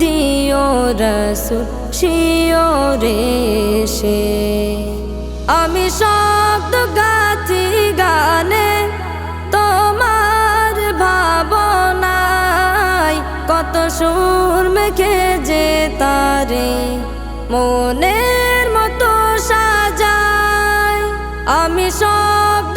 দিও রসুল শিওরে সে। আমি শব্দ গাছি গানে, তোমার ভাবনায় কত সুর মেখে যে তারে। মনের মতো সাজায়, আমি শব্দ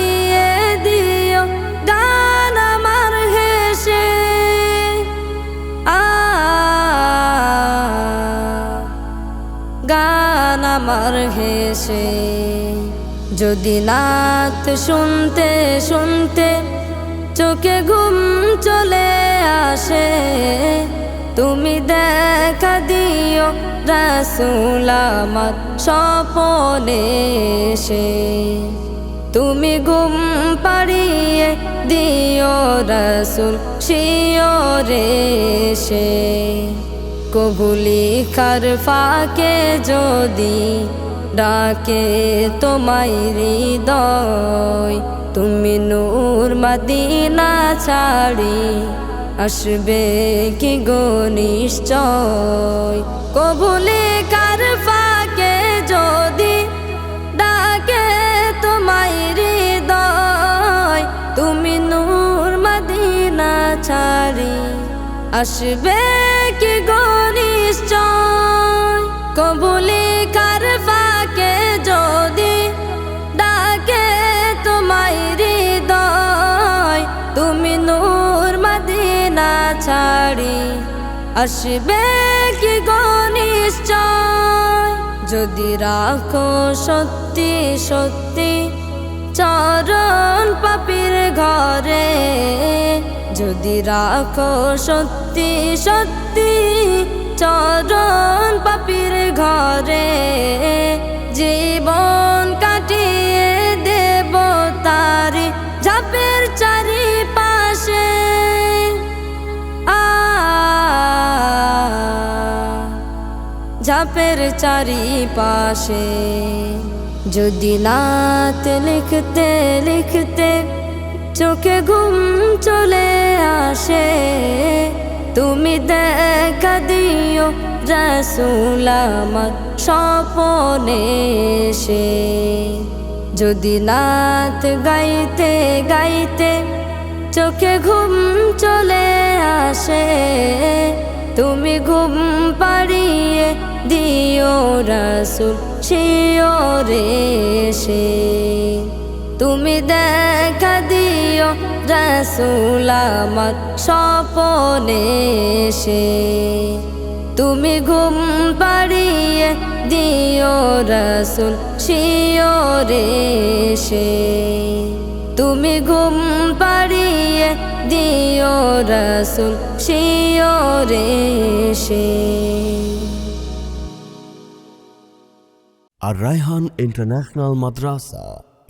আমার হেসে। যদি নাত শুনতে শুনতে চোখে ঘুম চলে আসে, তুমি দেখা দিও রসুল আমার স্বপনে এসে। তুমি ঘুম পাড়িয়ে দিও রসুল শিওরে সে কবুলি খার ফাকে যদি ডাকে তোমায় হৃদয়, তুমি নূর মদিনা ছাড়ি আসবে কি গো নিশ্চয়? কবুলি কার ফাকে যদি ডাকে তোমায় হৃদয়, তুমি নূর মদিনা ছাড়ি আসবে কবুলি যদি ডাকে তুমি ছাড়ি। আসবে কি গো নিশ্চয়? যদি রাখো সত্যি সত্যি, চরণ পাপির ঘরে যদি রাখো সত্যি সত্যি চরণ পাপির ঘরে, জীবন কাটিয়ে দেব তারি ঝাপের চারি পাশে ঝাপের চারি পাশে যদি নাত লিখতে লিখতে চোখে ঘুম চলে আসে। তুমি দেখা দিও রসুল আমার স্বপনে এসে। যদি নাত গাইতে গাইতে চোখে ঘুম চলে আসে, তুমি ঘুম পাড়িয়ে দিও রসুল শিওরে সে তুমি দেখা দিও রসুল আমার স্বপনে সে তুমি ঘুম পাড়িয়ে দিও রসুল শিওরে সে তুমি ঘুম পাড়িয়ে দিও রসুল শিওরে সে আর রায়হান ইন্টারন্যাশনাল মাদ্রাসা।